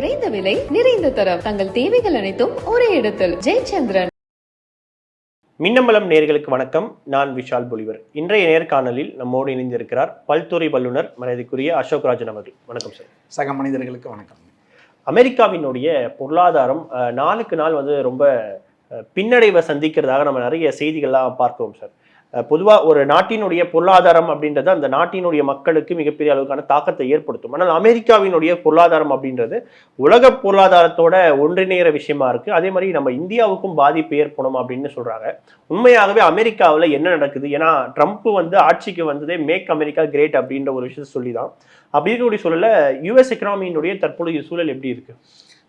குறைந்த விலை நிறைந்த தரம். தங்கள் தேவைகள் அனைத்தும் ஒரே இடத்தில். ஜெயச்சந்திரன். மின்னம்பலம் நேர்களுக்கு வணக்கம். நான் விஷால் பொலிவர். இன்றைய நேர்காணலில் நம்மோடு இணைந்திருக்கிறார் பல்துறை வல்லுநர் மரியாதைக்குரிய அசோக் ராஜன் அவர்கள். வணக்கம் சார். சக மனிதர்களுக்கு வணக்கம். அமெரிக்காவினுடைய பொருளாதாரம் அஹ், நாளுக்கு நாள் வந்து ரொம்ப பின்னடைவை சந்திக்கிறதாக நம்ம நிறைய செய்திகள்லாம் பார்க்கிறோம் சார். பொதுவாக ஒரு நாட்டினுடைய பொருளாதாரம் அப்படின்றது அந்த நாட்டினுடைய மக்களுக்கு மிகப்பெரிய அளவுக்கான தாக்கத்தை ஏற்படுத்தும். ஆனால் அமெரிக்காவினுடைய பொருளாதாரம் அப்படின்றது உலக பொருளாதாரத்தோட ஒன்றிணைகிற விஷயமா இருக்குது அதே மாதிரி நம்ம இந்தியாவுக்கும் பாதிப்பு ஏற்படும் அப்படின்னு சொல்கிறாங்க உண்மையாகவே அமெரிக்காவில் என்ன நடக்குது? ஏன்னா ட்ரம்ப் வந்து ஆட்சிக்கு வந்ததே மேக் அமெரிக்கா கிரேட் அப்படின்ற ஒரு விஷயத்தை சொல்லி தான் அப்படின்னு இருக்கக்கூடிய யூஎஸ் எக்கனாமியினுடைய தற்பொழுதைய சூழல் எப்படி இருக்குது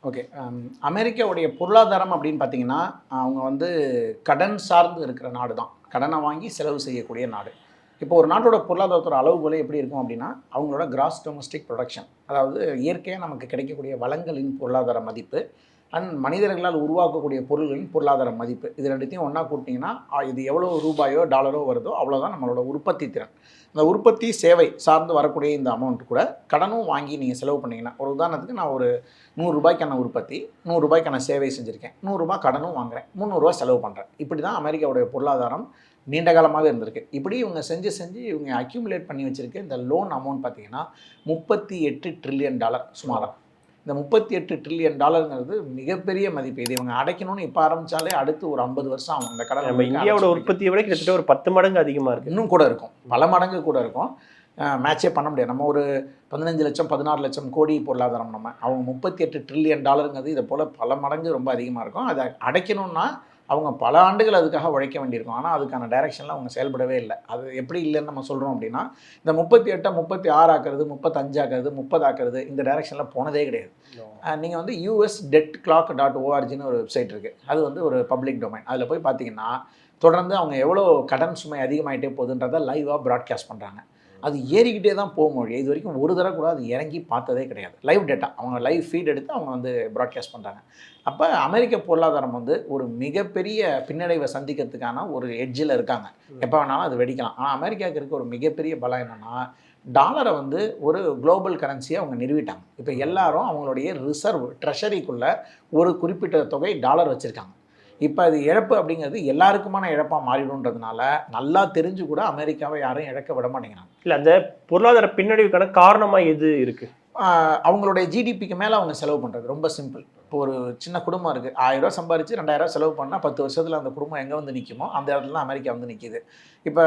ஓகே um, அமெரிக்காவுடைய பொருளாதாரம் அப்படின்னு பார்த்தீங்கன்னா அவங்க வந்து கடன் சார்ந்து இருக்கிற நாடு தான். கடனை வாங்கி செலவு செய்யக்கூடிய நாடு. இப்போ ஒரு நாட்டோட பொருளாதாரத்தோட அளவுகோலே எப்படி இருக்கும் அப்படின்னா அவங்களோட கிராஸ் டொமஸ்டிக் ப்ரொடக்ஷன் அதாவது இயற்கையாக நமக்கு கிடைக்கக்கூடிய வளங்களின் பொருளாதார மதிப்பு அண்ட் மனிதர்களால் உருவாக்கக்கூடிய பொருள்களின் பொருளாதார மதிப்பு. இது ரெண்டுத்தையும் ஒன்றா கூட்டிங்கன்னா இது எவ்வளோ ரூபாயோ டாலரோ வருதோ அவ்வளோதான் நம்மளோட உற்பத்தி திறன். இந்த உற்பத்தி சேவை சார்ந்து வரக்கூடிய இந்த அமௌண்ட் கூட கடனும் வாங்கி நீங்கள் செலவு பண்ணிங்கன்னா ஒரு உதாரணத்துக்கு நான் ஒரு நூறுரூபாய்க்கான உற்பத்தி நூறுரூபாய்க்கான சேவை செஞ்சுருக்கேன். நூறுரூபா கடனும் வாங்குறேன். முந்நூறுரூவா செலவு பண்ணுறேன் இப்படி தான் அமெரிக்காவுடைய பொருளாதாரம் நீண்ட காலமாக இருந்திருக்கு. இப்படி இவங்க செஞ்சு செஞ்சு இவங்க அக்யூமுலேட் பண்ணி வச்சுருக்க இந்த லோன் அமௌண்ட் பார்த்திங்கன்னா முப்பத்தி எட்டு ட்ரில்லியன் டாலர் சுமாராக இந்த முப்பத்தி எட்டு ட்ரில்லியன் டாலருங்கிறது மிகப்பெரிய மதிப்பு. இது இவங்க அடைக்கணும்னு இப்போ ஆரம்பிச்சாலே அடுத்து ஒரு ஐம்பது வருஷம் ஆகும் இந்த கடன் நம்ம இந்தியாவோட உற்பத்தியை விட கிட்டத்தட்ட ஒரு பத்து மடங்கு அதிகமா இருக்கு. இன்னும் கூட இருக்கும். பல மடங்கு கூட இருக்கும். மேட்சே பண்ண முடியாது. நம்ம ஒரு பதினஞ்சு லட்சம் பதினாறு லட்சம் கோடி பொருளாதாரம் நம்ம. அவங்க முப்பத்தி எட்டு ட்ரில்லியன் டாலருங்கிறது இதை போல் பல மடங்கு ரொம்ப அதிகமாக இருக்கும். அதை அடைக்கணும்னா அவங்க பல ஆண்டுகள் அதுக்காக உழைக்க வேண்டியிருக்கும். ஆனால் அதுக்கான டைரெக்ஷனில் அவங்க செயல்படவே இல்லை. அது எப்படி இல்லைன்னு நம்ம சொல்கிறோம் அப்படின்னா இந்த முப்பத்தி எட்டை முப்பத்தி ஆறு ஆக்குறது முப்பத்தஞ்சாக்குறது முப்பது ஆக்குறது இந்த டைரெக்ஷனில் போனதே கிடையாது. நீங்கள் வந்து யூஎஸ் டெட் கிளாக் டாட் ஓஆர்ஜின்னு ஒரு வெப்சைட் இருக்குது அது வந்து ஒரு பப்ளிக் டொமைன் அதில் போய் பார்த்தீங்கன்னா தொடர்ந்து அவங்க எவ்வளோ கடன் சுமை அதிகமாயிட்டே போகுதுன்றதை லைவாக ப்ராட்காஸ்ட் பண்ணுறாங்க அது ஏறிக்கிட்டே தான் போக முடியும் இது வரைக்கும் ஒரு தடவை கூட அது இறங்கி பார்த்ததே கிடையாது. லைவ் டேட்டா அவங்க லைவ் ஃபீட் எடுத்து அவங்க வந்து ப்ராட்காஸ்ட் பண்ணுறாங்க அப்போ அமெரிக்க பொருளாதாரம் வந்து ஒரு மிகப்பெரிய பின்னடைவை சந்திக்கிறதுக்கான ஒரு எட்ஜில் இருக்காங்க. எப்போ வேணாலும் அது வெடிக்கலாம். ஆனால் அமெரிக்காவுக்கு இருக்க ஒரு மிகப்பெரிய பலம் என்னென்னா டாலரை வந்து ஒரு குளோபல் கரன்சியை அவங்க நிறுவிட்டாங்க. இப்போ எல்லாரும் அவங்களுடைய ரிசர்வ் ட்ரெஷரிக்குள்ளே ஒரு குறிப்பிட்ட தொகை டாலர் வச்சுருக்காங்க. இப்போ அது இழப்பு அப்படிங்கிறது எல்லாருக்குமான இழப்பாக மாறிடும்ன்றதுனால நல்லா தெரிஞ்சு கூட அமெரிக்காவை யாரும் இழக்க விட மாட்டேங்கிறாங்க. இல்ல அந்த பொருளாதார பின்னடைவுக்கான காரணமா எது இருக்கு? ஆஹ் அவங்களுடைய ஜிடிபிக்கு மேலே அவங்க செலவு பண்ணுறது ரொம்ப சிம்பிள். இப்போ ஒரு சின்ன குடும்பம் இருக்குது ஆயிரம் ரூபாய் சம்பாரிச்சு ரெண்டாயிரம் செலவு பண்ணால் பத்து வருஷத்தில் அந்த குடும்பம் எங்கே வந்து நிற்குமோ அந்த இடத்துல தான் அமெரிக்கா வந்து நிற்கிது இப்போ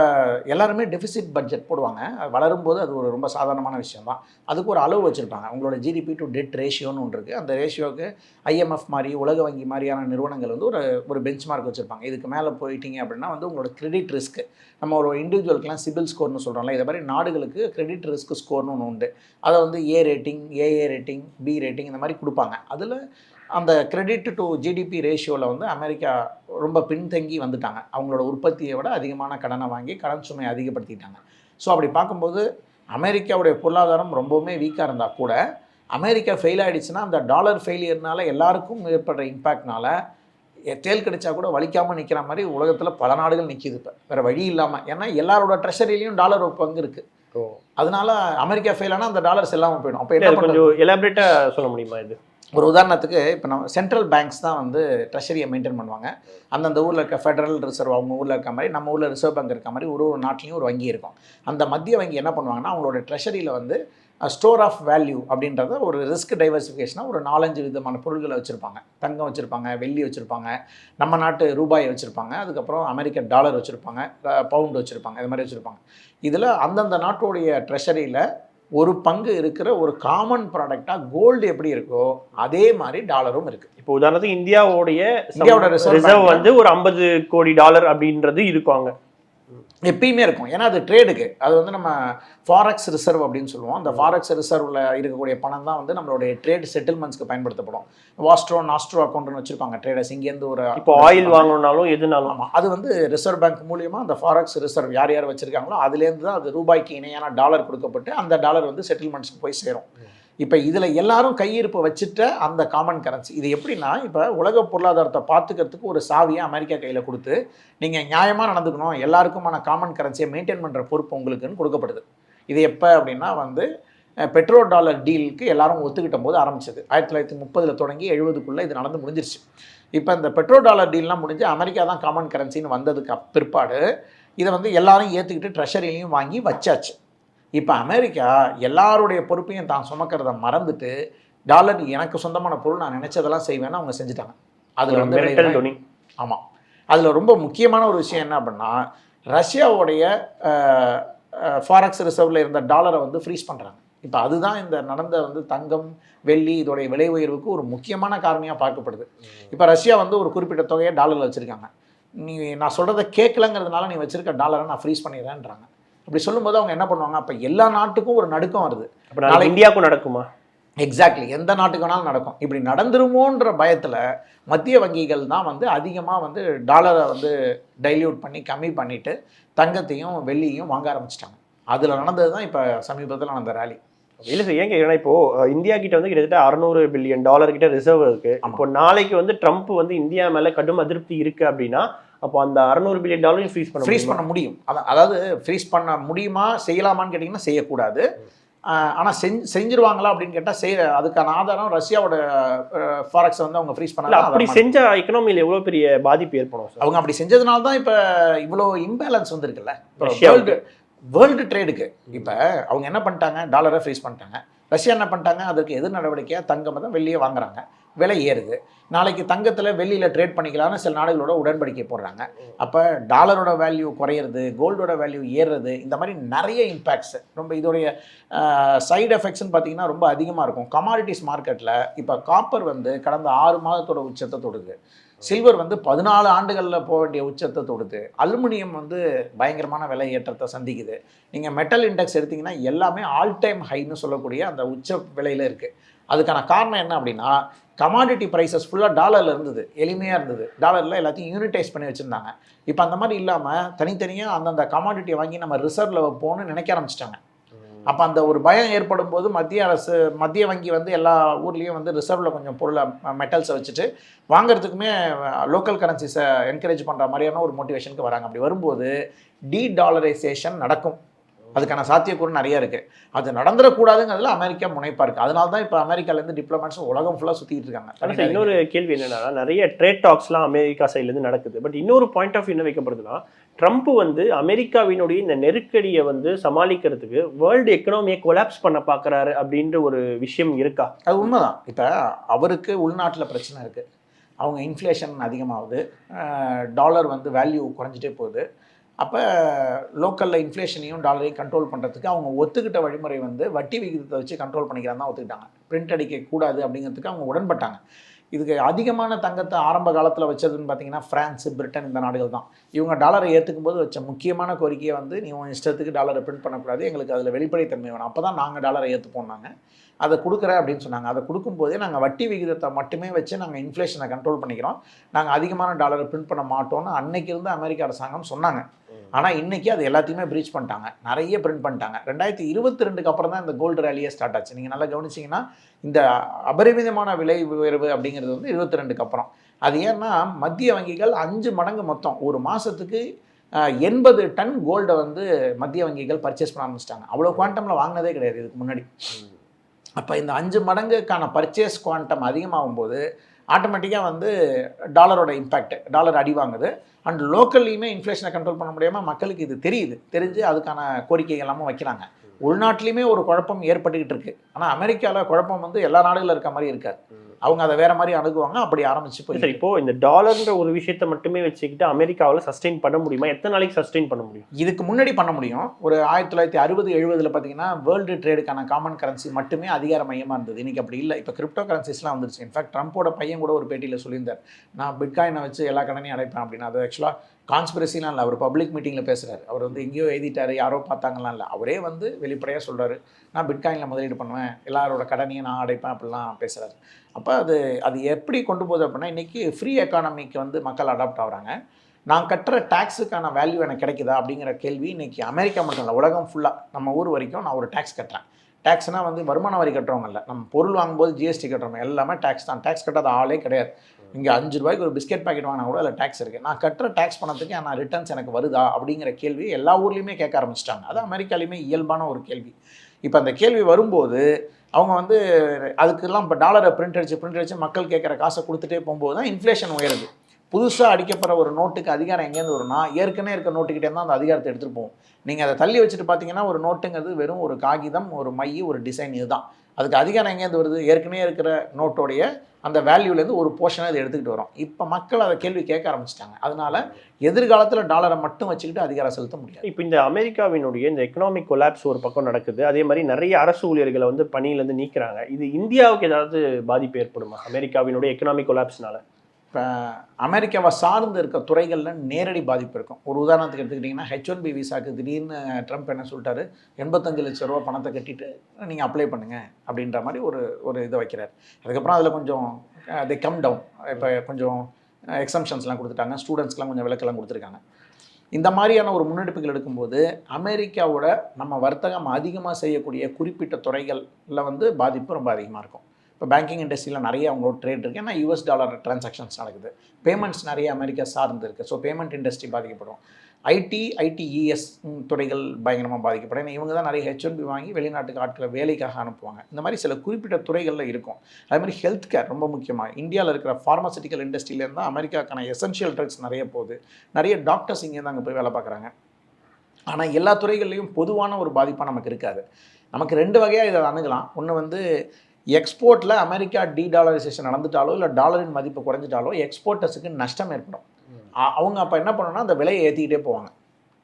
எல்லாருமே டெஃபிசிட் பட்ஜெட் போடுவாங்க. அது வளரும்போது அது ஒரு ரொம்ப சாதாரணமான விஷயம் தான் அதுக்கு ஒரு அளவு வச்சுருப்பாங்க. உங்களோட ஜிடிபி டு டெட் ரேஷியோன்னு ஒன்று இருக்குது அந்த ரேஷியோவுக்கு ஐஎம்எஃப் மாதிரி உலக வங்கி மாதிரியான நிறுவனங்கள் வந்து ஒரு ஒரு பெஞ்ச் மார்க் வச்சுருப்பாங்க. இதுக்கு மேலே போயிட்டீங்க அப்படின்னா வந்து உங்களோட கிரெடிட் ரிஸ்க் நம்ம ஒரு இண்டிவிஜுவலுக்குலாம் சிபில் ஸ்கோர்னு சொல்கிறோம்ல இதை மாதிரி நாடுகளுக்கு கிரெடிட் ரிஸ்க் ஸ்கோர்னு ஒன்று உண்டு. அதை வந்து A rating AA rating B rating இந்த மாதிரி கொடுப்பாங்க. அதில் அந்த கிரெடிட் டு ஜிடிபி ரேஷியோவில் வந்து அமெரிக்கா ரொம்ப பின்தங்கி வந்துட்டாங்க. அவங்களோட உற்பத்தியை விட அதிகமான கடனை வாங்கி கடன் சுமையை அதிகப்படுத்திட்டாங்க. ஸோ அப்படி பார்க்கும்போது அமெரிக்காவுடைய பொருளாதாரம் ரொம்பவுமே வீக்காக இருந்தால் கூட அமெரிக்கா ஃபெயில் ஆயிடுச்சுன்னா அந்த டாலர் ஃபெயிலியர்னால எல்லாருக்கும் ஏற்படுற இம்பேக்ட்னால தேல் கிடைச்சா கூட வலிக்காமல் நிற்கிற மாதிரி உலகத்தில் பல நாடுகள் நிற்கிது இப்போ. வேறு வழி இல்லாமல் ஏன்னா எல்லாரோட ட்ரெஷரிலையும் டாலர் ஒரு பங்கு இருக்குது அதனால அமெரிக்கா ஃபெயில் ஆனால் அந்த டாலர்ஸ் இல்லாமல் போயிடும். அப்போ கொஞ்சம் எலாபரேட்டா சொல்ல முடியுமா இது? ஒரு உதாரணத்துக்கு இப்போ நம்ம சென்ட்ரல் பேங்க்ஸ் தான் வந்து ட்ரெஷரியை மெயின்டைன் பண்ணுவாங்க. அந்தந்த ஊரில் இருக்க ஃபெடரல் ரிசர்வ் அவங்க ஊரில் இருக்க மாதிரி நம்ம ஊரில் ரிசர்வ் பேங்க் இருக்க மாதிரி ஒரு ஒரு நாட்டிலையும் ஒரு வங்கி இருக்கும். அந்த மத்திய வங்கி என்ன பண்ணுவாங்கன்னா அவங்களோட ட்ரெஷரியில் வந்து ஸ்டோர் ஆஃப் வேல்யூ அப்படின்றத ஒரு ரிஸ்க் டைவர்சிஃபிகேஷனாக ஒரு நாலஞ்சு விதமான பொருட்களை வச்சுருப்பாங்க. தங்கம் வச்சுருப்பாங்க வெள்ளி வச்சுருப்பாங்க நம்ம நாட்டு ரூபாயை வச்சுருப்பாங்க அதுக்கப்புறம் அமெரிக்க டாலர் வச்சுருப்பாங்க பவுண்ட் வச்சுருப்பாங்க இது மாதிரி வச்சுருப்பாங்க. இதில் அந்தந்த நாட்டுடைய ட்ரெஷரியில் ஒரு பங்கு இருக்கிற ஒரு காமன் ப்ராடக்டாக கோல்டு எப்படி இருக்கோ அதே மாதிரி டாலரும் இருக்குது இப்போ உதாரணத்துக்கு இந்தியாவுடைய இந்தியாவோட ரிசர்வ். வந்து ஒரு ஐம்பது கோடி டாலர் அப்படின்றது இருக்குவாங்க எப்பயுமே இருக்கும். ஏன்னா அது ட்ரேடுக்கு அது வந்து நம்ம ஃபாரெக்ஸ் ரிசர்வ் அப்படின்னு சொல்லுவோம். அந்த ஃபாரெக்ஸ் ரிசர்வில் இருக்கக்கூடிய பணம் தான் வந்து நம்மளுடைய ட்ரேட் செட்டில்மெண்ட்ஸ்க்கு பயன்படுத்தப்படும். வாஸ்ட்ரோ நாஸ்ட்ரோ அக்கௌண்ட்னு வச்சுருப்பாங்க ட்ரேடர்ஸ் இங்கேருந்து ஒரு இப்போ ஆயில் வாங்கணும்னாலும் எதுனாலும். ஆமாம் அது வந்து ரிசர்வ் பேங்க் மூலியமா அந்த ஃபாரெக்ஸ் ரிசர்வ் யார் யார் வச்சிருக்காங்களோ அதுலேருந்து தான் அது ரூபாய்க்கு இணையான டாலர் கொடுக்கப்பட்டு அந்த டாலர் வந்து செட்டில்மெண்ட்ஸ்க்கு போய் சேரும். இப்போ இதில் எல்லாரும் கையிருப்பு வச்சுட்ட அந்த காமன் கரன்சி இது எப்படின்னா இப்போ உலக பொருளாதாரத்தை பார்த்துக்கிறதுக்கு ஒரு சாவியை அமெரிக்கா கையில் கொடுத்து நீங்கள் நியாயமாக நடந்துக்கணும் எல்லாருக்குமான காமன் கரன்சியை மெயின்டைன் பண்ணுற பொறுப்பு உங்களுக்குன்னு கொடுக்கப்படுது. இது எப்போ அப்படின்னா வந்து பெட்ரோ டாலர் டீலுக்கு எல்லாரும் ஒத்துக்கிட்ட போது ஆரம்பிச்சது. ஆயிரத்தி தொள்ளாயிரத்தி முப்பதில் தொடங்கி எழுபதுக்குள்ளே இது நடந்து முடிஞ்சிருச்சு. இப்போ இந்த பெட்ரோ டாலர் டீல்லாம் முடிஞ்சு அமெரிக்கா தான் காமன் கரன்சின்னு வந்ததுக்கு பிற்பாடு இதை வந்து எல்லாரும் ஏற்றுக்கிட்டு ட்ரெஷரிலையும் வாங்கி வச்சாச்சு. இப்போ அமெரிக்கா எல்லாருடைய பொறுப்பையும் தான் சுமக்கிறத மறந்துட்டு டாலர் எனக்கு சொந்தமான பொருள் நான் நினைச்சதெல்லாம் செய்வேன்னு அவங்க செஞ்சுட்டாங்க. அதில் வந்து ஆமாம் அதில் ரொம்ப முக்கியமான ஒரு விஷயம் என்ன அப்படின்னா ரஷ்யாவுடைய ஃபாரெக்ஸ் ரிசர்வில் இருந்த டாலரை வந்து ஃப்ரீஸ் பண்ணுறாங்க இப்போ அதுதான் இந்த நடந்த வந்து தங்கம் வெள்ளி இதோடைய விலை உயர்வுக்கு ஒரு முக்கியமான காரணியாக பார்க்கப்படுது. இப்போ ரஷ்யா வந்து ஒரு குறிப்பிட்ட தொகையை டாலரில் வச்சுருக்காங்க. நீ நான் சொல்கிறத கேட்கலங்கிறதுனால நீ வச்சிருக்க டாலரை நான் ஃப்ரீஸ் பண்ணிடுறேன்றாங்க. அப்படி சொல்லும்போது அவங்க என்ன பண்ணுவாங்க? அப்போ எல்லா நாட்டுக்கும் ஒரு நடுக்கம் வருது. நாளைக்கு இந்தியாவுக்கும் நடக்குமா? எக்ஸாக்ட்லி எந்த நாட்டுக்கு வேணாலும் நடக்கும். இப்படி நடந்துருமோன்ற பயத்தில் மத்திய வங்கிகள் தான் வந்து அதிகமாக வந்து டாலரை வந்து டைல்யூட் பண்ணி கம்மி பண்ணிட்டு தங்கத்தையும் வெள்ளியையும் வாங்க ஆரம்பிச்சிட்டாங்க. அதில் நடந்தது தான் இப்போ சமீபத்தில் நடந்த ரேலி இல்ல சார் ஏன் கேட்குறேன் இப்போ இந்தியா கிட்ட வந்து கிட்டத்தட்ட அறுநூறு பில்லியன் டாலர் கிட்ட ரிசர்வ் இருக்கு. இப்போ நாளைக்கு வந்து ட்ரம்ப் வந்து இந்தியா மேல கடும் அதிருப்தி இருக்கு அப்படின்னா அப்போ அந்த அறுநூறு பில்லியன் டாலரையும் ஃப்ரீஸ் பண்ண ஃப்ரீஸ்? பண்ண முடியும். அதான் அதாவது ஃப்ரீஸ் பண்ண முடியுமா செய்யலாமான்னு கேட்டிங்கன்னா செய்யக்கூடாது. ஆனால் செஞ்சு செஞ்சிருவாங்களா அப்படின்னு கேட்டால் செய்ய அதுக்கான ஆதாரம் ரஷ்யாவோட ஃபாரெக்ஸை வந்து அவங்க ஃப்ரீஸ் இல்ல அப்படி பண்ணலாம் செஞ்சா எக்கனாமியில எவ்வளவு பெரிய பாதிப்பு ஏற்படும் அவங்க அப்படி செஞ்சதுனால தான் இப்போ இவ்வளோ இம்பேலன்ஸ் வந்திருக்குல்ல. வேர்ல்டு வேர்ல்டு ட்ரேடுக்கு இப்போ அவங்க என்ன பண்ணிட்டாங்க? டாலரை ஃப்ரீஸ் பண்ணிட்டாங்க. ரஷ்யா என்ன பண்ணிட்டாங்க? அதற்கு எதிர் நடவடிக்கையாக தங்கம் தான் வெளியே வாங்குறாங்க. விலை ஏறுது. நாளைக்கு தங்கத்தில் வெளியில் ட்ரேட் பண்ணிக்கலாம்னு சில நாடுகளோட உடன்படிக்கை போடுறாங்க. அப்போ டாலரோட வேல்யூ குறையிறது கோல்டோட வேல்யூ ஏறுறது இந்த மாதிரி நிறைய இம்பேக்ட்ஸ் ரொம்ப இதோடைய சைடு எஃபெக்ட்ஸ்னு பார்த்தீங்கன்னா ரொம்ப அதிகமாக இருக்கும். கமாடிட்டிஸ் மார்க்கெட்டில் இப்போ காப்பர் வந்து கடந்த ஆறு மாதத்தோட உச்சத்தை தொடுது. சில்வர் வந்து பதினாலு ஆண்டுகளில் போக வேண்டிய உச்சத்தை தொடுது. அலுமினியம் வந்து பயங்கரமான விலை ஏற்றத்தை சந்திக்குது. நீங்கள் மெட்டல் இண்டெக்ஸ் எடுத்திங்கன்னா எல்லாமே ஆல் டைம் ஹைன்னு சொல்லக்கூடிய அந்த உச்ச விலையில் இருக்குது அதுக்கான காரணம் என்ன அப்படின்னா கமாடிட்டி ப்ரைஸஸ் ஃபுல்லாக டாலரில் இருந்தது. எளிமையாக இருந்தது. டாலரில் எல்லாத்தையும் யூனிடைஸ் பண்ணி வச்சுருந்தாங்க. இப்போ அந்த மாதிரி இல்லாமல் தனித்தனியாக அந்தந்த கமாடிட்டியை வாங்கி நம்ம ரிசர்வில் வைப்போம்னு நினைக்க ஆரம்பிச்சிட்டாங்க. அப்போ அந்த ஒரு பயம் ஏற்படும் போது மத்திய அரசு மத்திய வங்கி வந்து எல்லா ஊர்லேயும் வந்து ரிசர்வில் கொஞ்சம் பொருளை மெட்டல்ஸை வச்சுட்டு வாங்குறதுக்குமே லோக்கல் கரன்சிஸை என்கரேஜ் பண்ணுற மாதிரியான ஒரு மோட்டிவேஷனுக்கு வராங்க. அப்படி வரும்போது டீ டாலரைசேஷன் நடக்கும். அதுக்கான சாத்தியக்கூறு நிறைய இருக்குது அது நடந்துடக்கூடாதுங்கிறதுல அமெரிக்கா முனைப்பாக இருக்குது அதனால தான் இப்போ அமெரிக்காலேருந்து டிப்ளமேட்ஸ் உலகம் ஃபுல்லாக சுற்றிட்டு இருக்காங்க. இன்னொரு கேள்வி என்னன்னா நிறைய ட்ரேட் டாக்ஸ்லாம் அமெரிக்கா சைடுல இருந்து நடக்குது. பட் இன்னொரு பாயிண்ட் ஆஃப் என்ன வைக்கப்படுதுன்னா ட்ரம்ப் வந்து அமெரிக்காவினுடைய இந்த நெருக்கடியை வந்து சமாளிக்கிறதுக்கு வேர்ல்டு எக்கனாமியை கொலாப்ஸ் பண்ண பார்க்கறாரு அப்படின்ற ஒரு விஷயம் இருக்கா? அது உண்மைதான். இப்போ அவருக்கு உள்நாட்டில் பிரச்சனை இருக்குது அவங்க இன்ஃப்ளேஷன் அதிகமாகுது. டாலர் வந்து வேல்யூ குறைஞ்சிட்டே போகுது. அப்போ லோக்கலில் இன்ஃப்ளேஷனையும் டாலரையும் கண்ட்ரோல் பண்ணுறதுக்கு அவங்க ஒத்துக்கிட்ட வழிமுறை வந்து வட்டி விகிதத்தை வச்சு கண்ட்ரோல் பண்ணிக்கிறாங்க தான் ஒத்துக்கிட்டாங்க. பிரிண்ட் அடிக்கக்கூடாது அப்படிங்கிறதுக்கு அவங்க உடன்பட்டாங்க. இதுக்கு அதிகமான தங்கத்தை ஆரம்ப காலத்தில் வச்சதுன்னு பார்த்தீங்கன்னா ஃப்ரான்ஸ் பிரிட்டன் இந்த நாடுகள் தான். இவங்க டாலரை ஏற்றுக்கும் போது வச்ச முக்கியமான கோரிக்கையை வந்து நீ உன் இஷ்டத்துக்கு டாலரை பிரிண்ட் பண்ணக்கூடாது எங்களுக்கு அதில் வெளிப்படைத்தன்மை வேணும். அப்போ தான் நாங்கள் டாலரை ஏற்றுப்போம்னாங்க அதை கொடுக்குறேன் அப்படின்னு சொன்னாங்க. அதை கொடுக்கும்போதே நாங்கள் வட்டி விகிதத்தை மட்டுமே வச்சு நாங்கள் இன்ஃப்ளேஷனை கண்ட்ரோல் பண்ணிக்கிறோம். நாங்கள் அதிகமான டாலரை பிரிண்ட் பண்ண மாட்டோம்னு அன்னைக்கு இருந்து அமெரிக்க அரசாங்கம் சொன்னாங்க. ஆனால் இன்னைக்கு அது எல்லாத்தையுமே ப்ரீச் பண்ணிட்டாங்க. நிறைய பிரிண்ட் பண்ணிட்டாங்க. ரெண்டாயிரத்தி இருபத்தி ரெண்டுக்கு அப்புறம் தான் இந்த கோல்டு ரேலியே ஸ்டார்ட் ஆச்சு. நீங்கள் நல்லா கவனிச்சிங்கன்னா இந்த அபரிமிதமான விலை உயர்வு அப்படிங்கிறது வந்து இருபத்தி ரெண்டுக்கு அப்புறம். அது ஏன்னா மத்திய வங்கிகள் அஞ்சு மடங்கு மொத்தம். ஒரு மாதத்துக்கு எண்பது டன் கோல்டை வந்து மத்திய வங்கிகள் பர்ச்சேஸ் பண்ண ஆரம்பிச்சிட்டாங்க. அவ்வளோ குவாண்டமில் வாங்கினதே கிடையாது இதுக்கு முன்னாடி. அப்போ இந்த அஞ்சு மடங்குக்கான பர்ச்சேஸ் குவாண்டம் அதிகமாகும் போது ஆட்டோமேட்டிக்காக வந்து டாலரோட இம்பேக்ட் டாலர் அடி வாங்குது. அண்ட் லோக்கல்லையுமே இன்ஃப்ளேஷனை கண்ட்ரோல் பண்ண முடியாமல் மக்களுக்கு இது தெரியுது. தெரிஞ்சு அதுக்கான கோரிக்கை எல்லாமும் வைக்கிறாங்க. உள்நாட்டிலையுமே ஒரு குழப்பம் ஏற்பட்டுக்கிட்டு இருக்கு ஆனால் அமெரிக்காவில் குழப்பம் வந்து எல்லா நாடுகளில் இருக்க மாதிரி இருக்காது. அவங்க அதை வேற மாதிரி அணுகுவாங்க அப்படி ஆரம்பிச்சு சார் போய் இப்போ இந்த டாலர்ன்ற ஒரு விஷயத்தை மட்டுமே வச்சுக்கிட்டு அமெரிக்காவில் சஸ்டெயின் பண்ண முடியுமா? எத்தனை நாளைக்கு சஸ்டெயின் பண்ண முடியும்? இதுக்கு முன்னாடி பண்ண முடியும். ஒரு ஆயிரத்தி தொள்ளாயிரத்தி அறுபது எழுபதுல பார்த்தீங்கன்னா வேர்ல்டு ட்ரேடுக்கான காமன் கரன்சி மட்டுமே அதிகார மையமாக இருந்தது. இன்னைக்கு அப்படி இல்லை. இப்போ கிரிப்டோ கரன்சிஸ்லாம் வந்துருச்சு. இன்ஃபேக்ட் ட்ரம்ப்போட பையன் கூட ஒரு பேட்டியில் சொல்லியிருந்தார். நான் பிட்காயினை வச்சு எல்லா கடனையும் அடைப்பேன் அப்படின்னு. அது ஆக்சுவலாக கான்ஸ்பிரசிலாம் இல்லை அவர் பப்ளிக் மீட்டிங்கில் பேசுகிறார் அவர் வந்து எங்கேயோ எழுதிட்டார் யாரோ பார்த்தாங்கலாம் இல்லை. அவரே வந்து வெளிப்படையாக சொல்கிறார் நான் பிட்காயினில் முதலீடு பண்ணுவேன். எல்லாரோட கடனையும் நான் அடைப்பேன் அப்படிலாம் பேசுகிறாரு அப்போ அது அது எப்படி கொண்டு போகுது அப்படின்னா இன்றைக்கி ஃப்ரீ எக்கானமிக்கு வந்து மக்கள் அடாப்ட் ஆகுறாங்க. நான் கட்டுற டேக்ஸுக்கான வேல்யூ எனக்கு கிடைக்குதா அப்படிங்கிற கேள்வி இன்றைக்கி அமெரிக்கா மட்டும் இல்லை உலகம் ஃபுல்லாக நம்ம ஊர் வரைக்கும் நான் ஒரு டேக்ஸ் கட்டுறேன். டேக்ஸ்னால் வந்து வருமான வரி கட்டுறவங்க இல்லை. நம்ம பொருள் வாங்கும்போது ஜிஎஸ்டி கட்டுறோம் எல்லாமே டேக்ஸ் தான். டேக்ஸ் கட்டாத ஆளே கிடையாது. இங்கே அஞ்சு ரூபாய்க்கு ஒரு பிஸ்கெட் பாக்கெட் வாங்கினா கூட அதில் டேக்ஸ் இருக்குது நான் கட்டுற டேக்ஸ் பணத்துக்கு நான் ரிட்டர்ன்ஸ் எனக்கு வருதா அப்படிங்கிற கேள்வி எல்லா ஊர்லேயுமே கேட்க ஆரம்பிச்சிட்டாங்க. அது அமெரிக்காலையுமே இயல்பான ஒரு கேள்வி. இப்போ அந்த கேள்வி வரும்போது அவங்க வந்து அதுக்கெல்லாம் இப்போ டாலரை பிரிண்ட் அடிச்சு பிரிண்ட் அடிச்சு மக்கள் கேட்குற காசை கொடுத்துட்டே போகும்போது தான் இன்ஃப்ளேஷன் உயருது. புதுசாக அடிக்கப்படுற ஒரு நோட்டுக்கு அதிகாரம் எங்கேருந்து வரும்னா ஏற்கனவே இருக்க நோட்டுக்கிட்டே தான் அந்த அதிகாரத்தை எடுத்துகிட்டு போவோம். நீங்கள் அதை தள்ளி வச்சுட்டு பார்த்தீங்கன்னா ஒரு நோட்டுங்கிறது வெறும் ஒரு காகிதம் ஒரு மை ஒரு டிசைன் இதுதான். அதுக்கு அதிகாரம் எங்கேருந்து வருது? ஏற்கனவே இருக்கிற நோட்டோடைய அந்த வேல்யூலேருந்து ஒரு போர்ஷனாக இதை எடுத்துக்கிட்டு வரோம். இப்போ மக்கள் அதை கேள்வி கேட்க ஆரம்பிச்சிட்டாங்க. அதனால எதிர்காலத்தில் டாலரை மட்டும் வச்சுக்கிட்டு அதிகாரம் செலுத்த முடியாது. இப்போ இந்த அமெரிக்காவினுடைய இந்த எக்கனாமிக் கொலாப்ஸ் ஒரு பக்கம் நடக்குது. அதே மாதிரி நிறைய அரசு ஊழியர்களை வந்து பணியிலேருந்து நீக்கிறாங்க. இது இந்தியாவுக்கு ஏதாவது பாதிப்பு ஏற்படுமா? அமெரிக்காவினுடைய எக்கனாமிக் கொலாப்ஸ்னால இப்போ அமெரிக்காவை சார்ந்து இருக்க துறைகளில் நேரடி பாதிப்பு இருக்கும். ஒரு உதாரணத்துக்கு எடுத்துக்கிட்டிங்கன்னா ஹெச் ஒன் பி விசாக்கு திடீர்னு ட்ரம்ப் என்ன சொல்லிட்டாரு? எண்பத்தஞ்சு லட்ச ரூபா பணத்தை கட்டிட்டு நீங்கள் அப்ளை பண்ணுங்கள் அப்படின்ற மாதிரி ஒரு ஒரு இதை வைக்கிறார். அதுக்கப்புறம் அதில் கொஞ்சம் they கம் டவுன் இப்போ கொஞ்சம் எக்ஸம்ஷன்ஸ்லாம் கொடுத்துட்டாங்க. ஸ்டூடெண்ட்ஸ்லாம் கொஞ்சம் விளக்கெல்லாம் கொடுத்துருக்காங்க. இந்த மாதிரியான ஒரு முன்னெடுப்புகள் எடுக்கும்போது அமெரிக்காவோட நம்ம வர்த்தகம் அதிகமாக செய்யக்கூடிய குறிப்பிட்ட துறைகளில் வந்து பாதிப்பு ரொம்ப அதிகமாக இருக்கும். இப்போ பேங்கிங் இண்டஸ்ட்ரியில் நிறைய அவங்களோட ட்ரேட் இருக்குது ஏன்னா யூஎஸ் டாலர் டிரான்சாக்ஷன்ஸ் நடக்குது. பேமெண்ட்ஸ் நிறைய அமெரிக்கா சார்ந்து இருக்குது ஸோ பேமெண்ட் இண்டஸ்ட்ரி பாதிக்கப்படும். ஐடி ஐடிஇஎஸ் துறைகள் பயங்கரமாக பாதிக்கப்படும். ஏன்னா இவங்க தான் நிறைய ஹெச்ஒன்பி வாங்கி வெளிநாட்டுக்கு ஆட்களை வேலைக்காக அனுப்புவாங்க. இந்த மாதிரி சில குறிப்பிட்ட துறைகளில் இருக்கும். அதே மாதிரி ஹெல்த் கேர் ரொம்ப முக்கியமாக இந்தியாவில் இருக்கிற ஃபார்மசிட்டிக்கல் இண்டஸ்ட்ரியிலேருந்து தான் அமெரிக்காக்கான எசென்ஷியல் ட்ரக்ஸ் நிறைய போகுது. நிறைய டாக்டர்ஸ் இங்கேருந்து அங்கே போய் வேலை பார்க்குறாங்க. ஆனால் எல்லா துறைகள்லையும் பொதுவான ஒரு பாதிப்பாக நமக்கு இருக்காது. நமக்கு ரெண்டு வகையாக இதை அணுகலாம். ஒன்று வந்து எக்ஸ்போர்ட்டில் அமெரிக்கா டி டாலரைசேஷன் நடந்துட்டாலோ இல்லை டாலரின் மதிப்பு குறைஞ்சிட்டாலோ எக்ஸ்போர்ட்டர்ஸுக்கு நஷ்டம் ஏற்படும். அவங்க அப்போ என்ன பண்ணணும்னா அந்த விலையை ஏற்றிக்கிட்டே போவாங்க.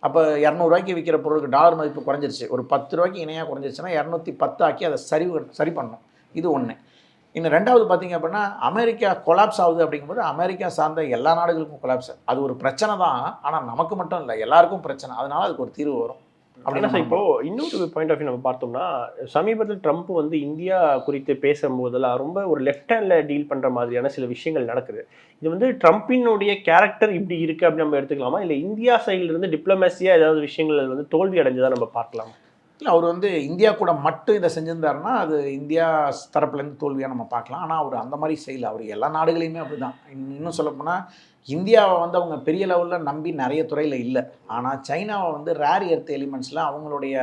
அப்போ இரநூறுவாய்க்கு விற்கிற பொருளுக்கு டாலர் மதிப்பு குறைஞ்சிருச்சு. ஒரு பத்து ரூபாய்க்கு இணையாக குறைஞ்சிருச்சுன்னா இரநூத்தி பத்து ஆக்கி அதை சரி சரி பண்ணணும். இது ஒன்று இன்னும் ரெண்டாவது பார்த்தீங்க அப்படின்னா அமெரிக்கா கொலாப்ஸ் ஆகுது அப்படிங்கும்போது அமெரிக்கா சார்ந்த எல்லா நாடுகளுக்கும் கொலாப்ஸ் அது ஒரு பிரச்சனை தான். ஆனால் நமக்கு மட்டும் இல்லை எல்லாருக்கும் பிரச்சனை. அதனால அதுக்கு ஒரு தீர்வு வரும். அப்படின்னா இப்போ இன்னொரு பாயிண்ட் ஆஃப் நம்ம பார்த்தோம்னா சமீபத்தில் ட்ரம்ப் வந்து இந்தியா குறித்து பேசும்போதெல்லாம் ரொம்ப ஒரு லெஃப்ட் ஹேண்ட்ல டீல் பண்ற மாதிரியான சில விஷயங்கள் நடக்குது. இது வந்து ட்ரம்பினுடைய கேரக்டர் இப்படி இருக்கு அப்படின்னு நம்ம எடுத்துக்கலாமா? இல்லை இந்தியா சைடுல இருந்து டிப்ளமேசியா ஏதாவது விஷயங்கள் வந்து தோல்வி அடைஞ்சதா நம்ம பார்க்கலாம்? இல்லை அவர் வந்து இந்தியா கூட மட்டும் இதை செஞ்சிருந்தாருன்னா அது இந்தியா தரப்புலேருந்து தோல்வியாக நம்ம பார்க்கலாம். ஆனால் அவர் அந்த மாதிரி செய்யல அவர் எல்லா நாடுகளையுமே அப்படி தான் இன்னும் சொல்லப்போனால் இந்தியாவை வந்து அவங்க பெரிய லெவலில் நம்பி நிறைய துறையில் இல்லை. ஆனால் சைனாவை வந்து ரேர் எர்த் எலிமெண்ட்ஸில் அவங்களுடைய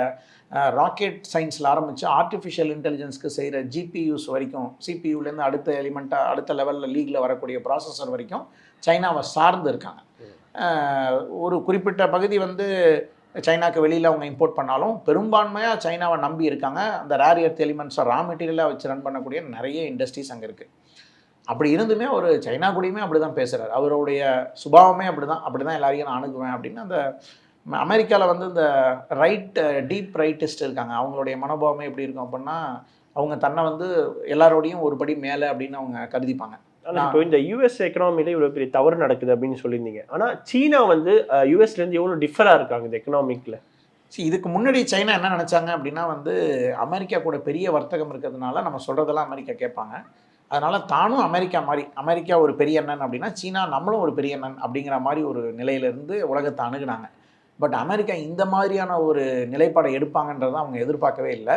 ராக்கெட் சயின்ஸில் ஆரம்பித்து ஆர்டிஃபிஷியல் இன்டெலிஜென்ஸ்க்கு செய்கிற ஜிபியூஸ் வரைக்கும் சிபியூலேருந்து அடுத்த எலிமெண்ட்டாக அடுத்த லெவலில் லீகில் வரக்கூடிய ப்ராசஸர் வரைக்கும் சைனாவை சார்ந்து இருக்காங்க. ஒரு குறிப்பிட்ட பகுதி வந்து சைனாக்கு வெளியில் அவங்க இம்போர்ட் பண்ணாலும் பெரும்பான்மையாக சைனாவை நம்பி இருக்காங்க. அந்த ரேர் எர்த் எலிமெண்ட்ஸை ரா மெட்டீரியலாக வச்சு ரன் பண்ணக்கூடிய நிறைய இண்டஸ்ட்ரீஸ் அங்கே இருக்குது அப்படி இருந்துமே அவர் சைனா கூடயுமே அப்படி தான் பேசுகிறார் அவருடைய சுபாவமே அப்படி தான் அப்படி தான் எல்லாரையும் நான் அணுகுவேன் அப்படின்னு அந்த அமெரிக்காவில் வந்து இந்த ரைட் டீப் ரைட்டிஸ்ட் இருக்காங்க. அவங்களுடைய மனோபாவமே எப்படி இருக்கும் அப்படின்னா அவங்க தன்னை வந்து எல்லாரோடையும் ஒரு படி மேலே அப்படின்னு அவங்க கருதிப்பாங்க. ஆனா இப்போ இந்த யூஎஸ் எக்கனாமில இவ்வளவு பெரிய தவறு நடக்குது அப்படின்னு சொல்லியிருந்தீங்க. ஆனா சீனா வந்து யூஎஸ்ல இருந்து எவ்வளவு டிஃபரா இருக்காங்க இந்த எக்கனாமிக்ல See, இதுக்கு முன்னாடி சைனா என்ன நினச்சாங்க அப்படின்னா வந்து அமெரிக்கா கூட பெரிய வர்த்தகம் இருக்கிறதுனால நம்ம சொல்கிறதெல்லாம் அமெரிக்கா கேட்பாங்க. அதனால் தானும் அமெரிக்கா மாதிரி அமெரிக்கா ஒரு பெரிய அண்ணன் அப்படின்னா சீனா நம்மளும் ஒரு பெரிய அண்ணன் அப்படிங்கிற மாதிரி ஒரு நிலையிலேருந்து உலகத்தை அணுகுனாங்க. பட் அமெரிக்கா இந்த மாதிரியான ஒரு நிலைப்பாடை எடுப்பாங்கன்றதை அவங்க எதிர்பார்க்கவே இல்லை.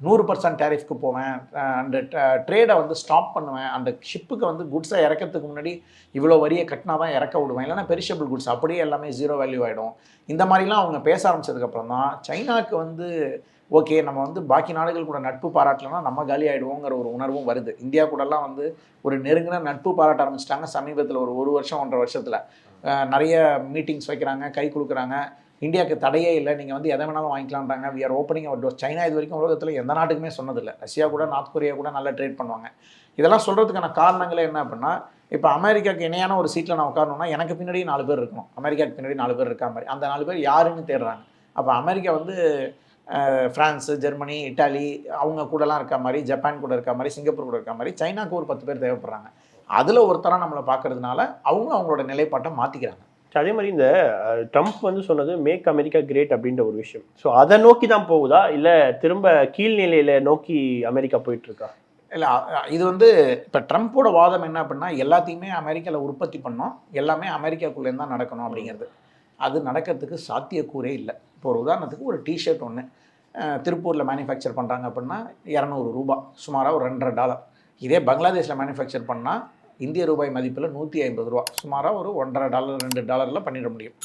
நூறு பர்சன்ட் டேரிஃப்க்கு போவேன். அந்த ட்ரேடை வந்து ஸ்டாப் பண்ணுவேன். அந்த ஷிப்புக்கு வந்து குட்ஸை இறக்கிறதுக்கு முன்னாடி இவ்வளோ வரியை கட்டினா தான் இறக்க விடுவேன். இல்லைன்னா பெரிஷபிள் குட்ஸ் அப்படியே எல்லாமே ஜீரோ வேல்யூ ஆகிடும் இந்த மாதிரிலாம் அவங்க பேச ஆரம்பிச்சதுக்கப்புறம் தான் சைனாக்கு வந்து ஓகே நம்ம வந்து பாக்கி நாடுகள் கூட நட்பு பாராட்டலைன்னா நம்ம காலி ஆகிடுவோங்கிற ஒரு உணர்வும் வருது. இந்தியா கூடலாம் வந்து ஒரு நெருங்கின நட்பு பாராட்ட ஆரம்பிச்சிட்டாங்க. சமீபத்தில் ஒரு ஒரு வருஷம் ஒன்றரை வருஷத்தில். நிறைய மீட்டிங்ஸ் வைக்கிறாங்க கை கொடுக்குறாங்க இந்தியாவுக்கு தடையே இல்லை. நீங்கள் வந்து எதை வேணாலும் வாங்கிக்கலான்றாங்க we are opening our door China இது வரைக்கும் உலகத்தில் எந்த நாட்டுக்குமே சொன்னதில்லை. ரஷ்யா கூட நார்த் கொரியா கூட நல்லா ட்ரேட் பண்ணுவாங்க. இதெல்லாம் சொல்கிறதுக்கான காரணங்களே என்ன அப்படின்னா இப்போ அமெரிக்காவுக்கு இணையான ஒரு சீட்டில் நான் உட்காரணும்னா எனக்கு பின்னாடி நாலு பேர் இருக்கணும். அமெரிக்காவுக்கு பின்னாடி நாலு பேர் இருக்கா மாதிரி அந்த நாலு பேர் யாருன்னு தேடுறாங்க. அப்போ அமெரிக்கா வந்து அஹ், பிரான்ஸு ஜெர்மனி இட்டாலி அவங்க கூடலாம் இருக்க மாதிரி ஜப்பான் கூட இருக்க மாதிரி சிங்கப்பூர் கூட இருக்க மாதிரி சைனாக்கு ஒரு பத்து பேர் தேவைப்படுறாங்க. அதில் ஒருத்தராக நம்மளை பார்க்கறதுனால அவங்க அவங்களோட நிலைப்பாட்டை மாற்றிக்கிறாங்க அதே மாதிரி இந்த ட்ரம்ப் வந்து சொன்னது மேக் அமெரிக்கா கிரேட் அப்படின்ற ஒரு விஷயம். ஸோ அதை நோக்கி தான் போகுதா? இல்ல திரும்ப கீழ்நிலையில நோக்கி அமெரிக்கா போயிட்டு இருக்கா இல்லை இது வந்து இப்போ ட்ரம்ப்போட வாதம் என்ன அப்படின்னா எல்லாத்தையுமே அமெரிக்காவில் உற்பத்தி பண்ணோம். எல்லாமே அமெரிக்காக்குள்ளேருந்து தான் நடக்கணும் அப்படிங்கிறது. அது நடக்கிறதுக்கு சாத்தியக்கூறே இல்லை. இப்போ ஒரு உதாரணத்துக்கு ஒரு டிஷர்ட் ஒன்று திருப்பூரில் மேனுஃபேக்சர் பண்ணுறாங்க அப்படின்னா இரநூறு ரூபா சுமாராக ஒரு ரெண்டரை டாலர். இதே பங்களாதேஷில் மேனுஃபேக்சர் பண்ணால் இந்திய ரூபாய் மதிப்பில் நூற்றி ஐம்பது ரூபா சுமாராக ஒரு ஒன்றரை டாலர் ரெண்டு டாலரில் பண்ணிட முடியும்.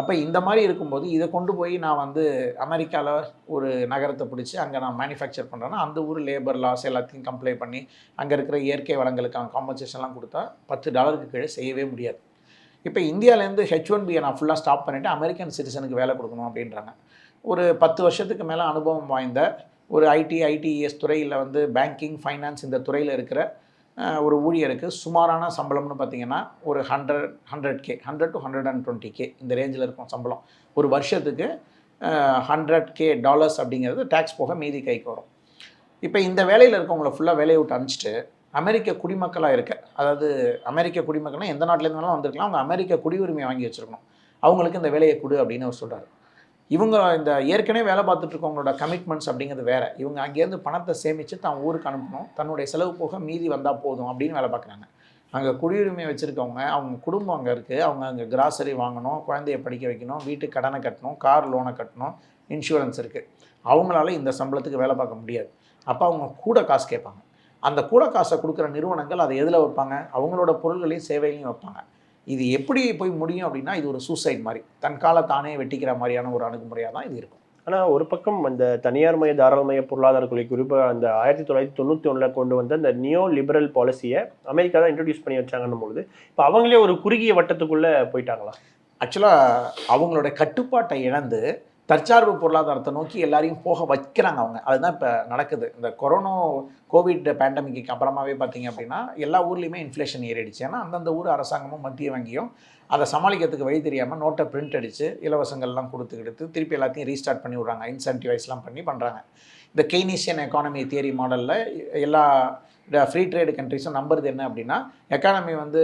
அப்போ இந்த மாதிரி இருக்கும்போது இதை கொண்டு போய் நான் வந்து அமெரிக்காவில் ஒரு நகரத்தை பிடிச்சி அங்கே நான் மேனுஃபேக்சர் பண்ணுறேன்னா அந்த ஊர் லேபர் லாஸ் எல்லாத்தையும் கம்ப்ளைண்ட் பண்ணி அங்கே இருக்கிற இயற்கை வளங்களுக்கான காம்பன்சேஷன்லாம் கொடுத்தா பத்து டாலருக்கு கீழே செய்யவே முடியாது. இப்போ இந்தியாவிலேருந்து ஹெச் ஒன் பியை நான் ஃபுல்லாக ஸ்டாப் பண்ணிவிட்டு அமெரிக்கன் சிட்டிசனுக்கு வேலை கொடுக்கணும் அப்படின்றாங்க. ஒரு பத்து வருஷத்துக்கு மேலே அனுபவம் வாய்ந்த ஒரு ஐடி ஐடிஎஸ் துறையில் வந்து பேங்கிங் ஃபைனான்ஸ் இந்த துறையில் இருக்கிற ஒரு ஊழியருக்கு சுமாரான சம்பளம்னு பார்த்தீங்கன்னா ஒரு hundred hundred K hundred to hundred and twenty K இந்த ரேஞ்சில் இருக்கும் சம்பளம். ஒரு வருஷத்துக்கு ஹண்ட்ரட் கே டாலர்ஸ் அப்படிங்கிறது டேக்ஸ் போக மீதி கைக்கு வரும். இப்போ இந்த வேலையில் இருக்கவங்கள ஃபுல்லாக வேலையை விட்டு அனுப்பிச்சிட்டு அமெரிக்க குடிமக்களாக இருக்க அதாவது அமெரிக்க குடிமக்கள்னா எந்த நாட்டிலேருந்து வேணாலும் வந்திருக்கலாம். அவங்க அமெரிக்க குடியுரிமை வாங்கி வச்சிருக்கணும். அவங்களுக்கு இந்த வேலையை கொடு அப்படின்னு அவர் சொல்கிறார் இவங்க இந்த ஏற்கனவே வேலை பார்த்துட்டு இருக்கவங்களோட கமிட்மெண்ட்ஸ் அப்படிங்கிறது வேறு. இவங்க அங்கேருந்து பணத்தை சேமித்து தான் ஊருக்கு அனுப்பணும். தன்னுடைய செலவு போக மீதி வந்தால் போதும் அப்படின்னு வேலை பார்க்குறாங்க. அங்கே குடியுரிமை வச்சுருக்கவங்க அவங்க குடும்பம் அங்கே இருக்குது அவங்க அங்கே கிராசரி வாங்கணும் குழந்தைய படிக்க வைக்கணும் வீட்டு கடனை கட்டணும் கார் லோனை கட்டணும் இன்சூரன்ஸ் இருக்குது அவங்களால இந்த சம்பளத்துக்கு வேலை பார்க்க முடியாது. அப்போ அவங்க கூட காசு கேட்பாங்க. அந்த கூட காசை கொடுக்குற நிறுவனங்கள் அதை எதில் வைப்பாங்க? அவங்களோட பொருள்களையும் சேவைகளையும் வைப்பாங்க. இது எப்படி போய் முடியும் அப்படின்னா இது ஒரு சூசைட் மாதிரி. தன் காலை தானே வெட்டிக்கிற மாதிரியான ஒரு அணுகுமுறையாக தான் இது இருக்கும். ஆனா ஒரு பக்கம் அந்த தனியார் மய தாராளமய பொருளாதார கொள்கை குறிப்பாக அந்த ஆயிரத்தி தொள்ளாயிரத்தி தொண்ணூற்றி ஒண்ணுல கொண்டு வந்த அந்த நியோ லிபரல் பாலிசியை அமெரிக்கா தான் இன்ட்ரடியூஸ் பண்ணி வச்சாங்கன்னும் பொழுது இப்போ அவங்களே ஒரு குறுகிய வட்டத்துக்குள்ள போயிட்டாங்களா? ஆக்சுவலாக அவங்களோட கட்டுப்பாட்டை இழந்து தற்சார்பு பொருளாதாரத்தை நோக்கி எல்லாரையும் போக வைக்கிறாங்க அவங்க. அதுதான் இப்போ நடக்குது. இந்த கொரோனா கோவிட் பேண்டமிக்கு அப்புறமாவே பார்த்தீங்க அப்படின்னா எல்லா ஊர்லேயுமே இன்ஃப்ளேஷன் ஏறிடுச்சு. ஏன்னா அந்தந்த ஊர் அரசாங்கமும் மத்திய வங்கியும் அதை சமாளிக்கிறதுக்கு வழி தெரியாமல் நோட்டை பிரிண்ட் அடித்து இலவசங்கள்லாம் கொடுத்து எடுத்து திருப்பி எல்லாத்தையும் ரீஸ்டார்ட் பண்ணி விட்றாங்க. இன்சென்டிவைஸ்லாம் பண்ணி பண்ணுறாங்க இந்த கெய்னீசியன் எக்கானமி தியரி மாடலில் எல்லா ஃப்ரீ ட்ரேடு கண்ட்ரிஸும் நம்புறது என்ன அப்படின்னா எக்கானமி வந்து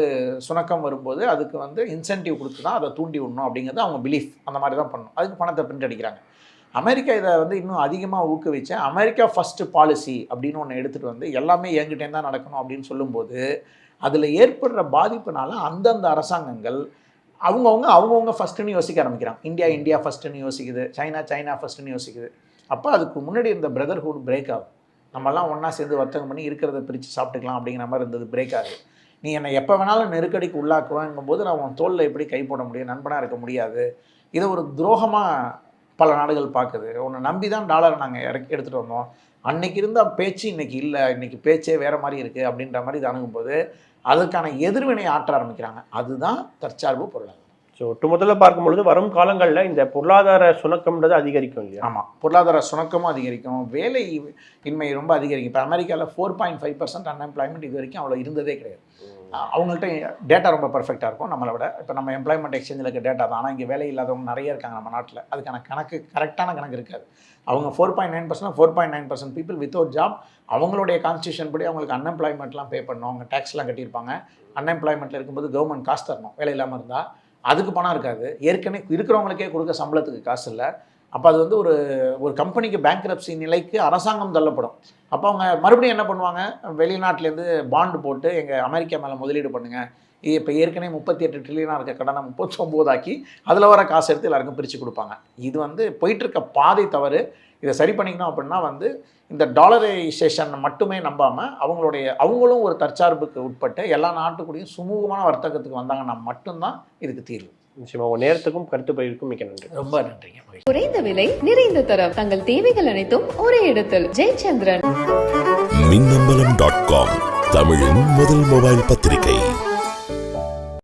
சுணக்கம் வரும்போது அதுக்கு வந்து இன்சென்டிவ் கொடுத்து தான் அதை தூண்டி விடணும் அப்படிங்கிறது அவங்க பிலீஃப் அந்த மாதிரி தான் பண்ணணும். அதுக்கு பணத்தை பிரிண்ட் அடிக்கிறாங்க. அமெரிக்கா இதை வந்து இன்னும் அதிகமாக ஊக்குவிச்சு அமெரிக்கா ஃபஸ்ட்டு பாலிசி அப்படின்னு ஒன்று எடுத்துகிட்டு வந்து எல்லாமே என்கிட்டே தான் நடக்கணும் அப்படின்னு சொல்லும்போது அதில் ஏற்படுற பாதிப்புனால அந்தந்த அரசாங்கங்கள் அவங்கவுங்க அவங்கவுங்க ஃபஸ்ட்டுன்னு யோசிக்க ஆரம்பிக்கிறாங்க. இந்தியா இந்தியா ஃபஸ்ட்டுன்னு யோசிக்குது. சைனா சைனா ஃபஸ்ட்டுன்னு யோசிக்குது. அப்போ அதுக்கு முன்னாடி இருந்த பிரதர்ஹுட் பிரேக் ஆகும். நம்மலாம் ஒன்றா சேர்ந்து வர்த்தகம் பண்ணி இருக்கிறத பிரித்து சாப்பிட்டுக்கலாம் அப்படிங்கிற மாதிரி இருந்தது. பிரேக் ஆகுது நீ என்னை எப்போ வேணாலும் நெருக்கடிக்கு உள்ளாக்குவேங்கும் போது நான் உன் தோளில் எப்படி கை போட முடியும்? நண்பனாக இருக்க முடியாது. இதை ஒரு துரோகமாக பல நாடுகள் பார்க்குது உன்னை நம்பி தான் டாலரை நாங்கள் இறக்கி எடுத்துகிட்டு வந்தோம். அன்னைக்கு இருந்த பேச்சு இன்றைக்கி இல்லை. இன்னைக்கு பேச்சே வேறு மாதிரி இருக்குது அப்படின்ற மாதிரி இது அணுகும்போது அதற்கான எதிர்வினை ஆற்ற ஆரம்பிக்கிறாங்க. அதுதான் தற்சார்பு பொருளாதாரம். ஸோ ஒட்டுமொத்தத்தில் பார்க்கும் பொழுது வரும் காலங்களில் இந்த பொருளாதார சுணக்கம்ன்றது அதிகரிக்கும் இல்லையா? ஆமாம் பொருளாதார சுணக்கமும் அதிகரிக்கும். வேலை இன்மை ரொம்ப அதிகரிக்கும். இப்போ அமெரிக்காவில் four point five percent unemployment இது வரைக்கும் அவ்வளோ இருந்ததே கிடையாது. அவங்கள்ட்ட டேட்டா ரொம்ப பர்ஃபெக்டாக இருக்கும் நம்மளை விட. இப்போ நம்ம எம்ப்ளாய்மெண்ட் எக்ஸ்சேஞ்சில் இருக்க டேட்டா தான். ஆனால் இங்கே வேலை இல்லாதவங்க நிறைய இருக்காங்க நம்ம நாட்டில். அதுக்கான கணக்கு கரெக்டான கணக்கு இருக்காது. அவங்க four point nine percent four point nine percent people without job அவங்களுடைய கான்ஸ்டியூஷன் படி அவங்களுக்கு அன்எம்ப்ளாய்மெண்ட்லாம் பே பண்ணணும் அவங்க டேக்ஸ்லாம் கட்டியிருப்பாங்க. அன்எம்ப்ளாய்மெண்ட்டில் இருக்கும்போது கவர்மெண்ட் காசு தரணும். வேலை இல்லாமல் இருந்தால் அதுக்கு பணம் இருக்காது. ஏற்கனவே இருக்கிறவங்களுக்கே கொடுக்க சம்பளத்துக்கு காசு இல்லை. அப்போ அது வந்து ஒரு ஒரு கம்பெனிக்கு பேங்க்ரப்சி நிலைக்கு அரசாங்கம் தள்ளப்படும். அப்போ அவங்க மறுபடியும் என்ன பண்ணுவாங்க? வெளிநாட்டிலேருந்து பாண்டு போட்டு எங்கள் அமெரிக்கா மேலே முதலீடு பண்ணுங்கள் இப்போ ஏற்கனவே முப்பத்தி எட்டு ட்ரில்லியனாக இருக்க கடனை முப்பத்தொம்போதாக்கி அதில் வர காசு எடுத்து எல்லாருக்கும் பிரித்து கொடுப்பாங்க. இது வந்து போயிட்டுருக்க பாதை தவறு. இதை சரி பண்ணிக்கணும் அப்படின்னா வந்து இந்த டாலரைசேஷன் மட்டுமே நம்பாமல் அவங்களுடைய அவங்களும் ஒரு தற்சார்புக்கு உட்பட்டு எல்லா நாட்டுக்கூடையும் சுமூகமான வர்த்தகத்துக்கு வந்தாங்கன்னா மட்டும்தான் இதுக்கு தீர்வு. நிச்சயமா உங்க நேரத்துக்கும் கருத்து பகிர்வுக்கும் மிக்க நன்றி. ரொம்ப நன்றிங்க. குறைந்த விலை நிறைந்த தரம் தங்கள் தேவைகள் அனைத்தும் ஒரே இடத்தில். ஜெயச்சந்திரன். மின்னம்பலம் டாட் காம் தமிழின் முதல் மொபைல் பத்திரிகை.